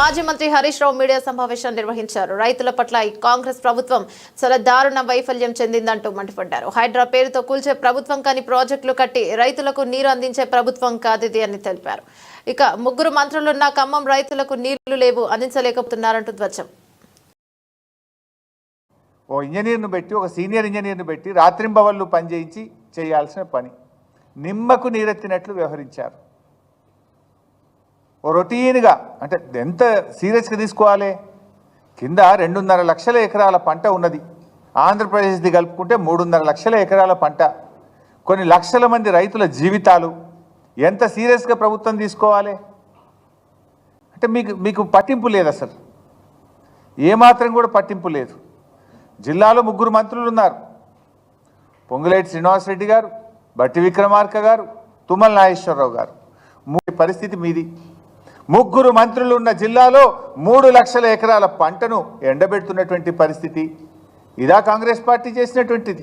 మాజీ మంత్రి హరీష్ రావు మీడియా సమావేశం నిర్వహించారు. రైతుల పట్ల ఈ కాంగ్రెస్ ప్రభుత్వం చాలా దారుణ వైఫల్యం చెందిందంటూ మండిపడ్డారు. హైడ్రా పేరుతో కూల్చే ప్రభుత్వం కానీ ప్రాజెక్టులు కట్టి రైతులకు నీరు అందించే ప్రభుత్వం కాదిది అని తెలిపారు. ఇక ముగ్గురు మంత్రులున్న ఖమ్మం రైతులకు నీళ్ళు లేవు అందించలేకపోతున్నారంటూ ధ్వజం. ఓ ఇంజనీర్ను పెట్టి ఒక సీనియర్ ఇంజనీర్ను పెట్టి రాత్రింబవళ్ళు పనిచేయించి చేయాల్సిన పని. నిమ్మకు నీరెత్తినట్లు వ్యవహరించారు. రొటీన్గా అంటే ఎంత సీరియస్గా తీసుకోవాలి? కింద రెండున్నర లక్షల ఎకరాల పంట ఉన్నది. ఆంధ్రప్రదేశ్ది కలుపుకుంటే మూడున్నర లక్షల ఎకరాల పంట. కొన్ని లక్షల మంది రైతుల జీవితాలు. ఎంత సీరియస్గా ప్రభుత్వం తీసుకోవాలి? అంటే మీకు మీకు పట్టింపు లేదు అసలు. ఏమాత్రం కూడా పట్టింపు లేదు. జిల్లాలో ముగ్గురు మంత్రులు ఉన్నారు. పొంగులేటి శ్రీనివాసరెడ్డి గారు బట్టి విక్రమార్క గారు తుమ్మల నాగేశ్వరరావు గారు. మూడు పరిస్థితి మీది. ముగ్గురు మంత్రులు ఉన్న జిల్లాలో మూడు లక్షల ఎకరాల పంటను ఎండబెడుతున్నటువంటి పరిస్థితి. ఇదా కాంగ్రెస్ పార్టీ చేసినటువంటిది.